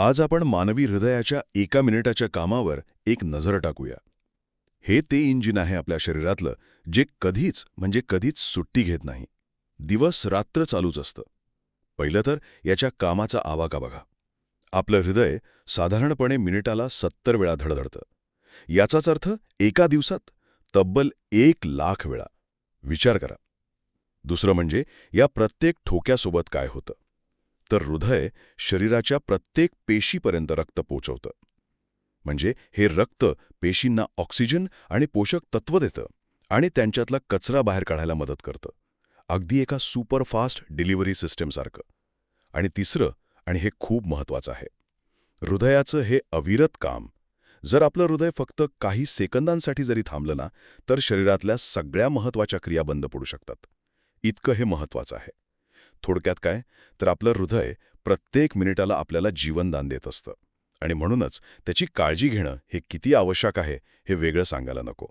आज आपण मानवी हृदयाच्या एका मिनिटाच्या कामावर एक नजर टाकूया. हे ते इंजिन आहे आपल्या शरीरातलं जे कधीच म्हणजे कधीच सुट्टी घेत नाही. दिवस रात्र चालूच असतं. पहिलं तर याच्या कामाचा आवाका बघा. आपलं हृदय साधारणपणे मिनिटाला सत्तर वेळा धडधडतं. याचाच अर्थ एका दिवसात तब्बल एक लाख वेळा. विचार करा. दुसरं म्हणजे या प्रत्येक ठोक्यासोबत काय होतं? तर हृदय शरीराच्या प्रत्येक पेशीपर्यंत रक्त पोचवतं. म्हणजे हे रक्त पेशींना ऑक्सिजन आणि पोषक तत्व देतं आणि त्यांच्यातला कचरा बाहेर काढायला मदत करतं. अगदी एका सुपरफास्ट डिलिव्हरी सिस्टमसारखं. आणि तिसरं आणि हे खूप महत्वाचं आहे हृदयाचं हे अविरत काम. जर आपलं हृदय फक्त काही सेकंदांसाठी जरी थांबलं ना तर शरीरातल्या सगळ्या महत्त्वाच्या क्रिया बंद पडू शकतात. इतकं हे महत्वाचं आहे. थोडक्यात काय? तर आपलं हृदय प्रत्येक मिनिटाला आपल्याला जीवनदान देत असतं. आणि म्हणूनच त्याची काळजी घेणं हे किती आवश्यक आहे हे वेगळं सांगायला नको.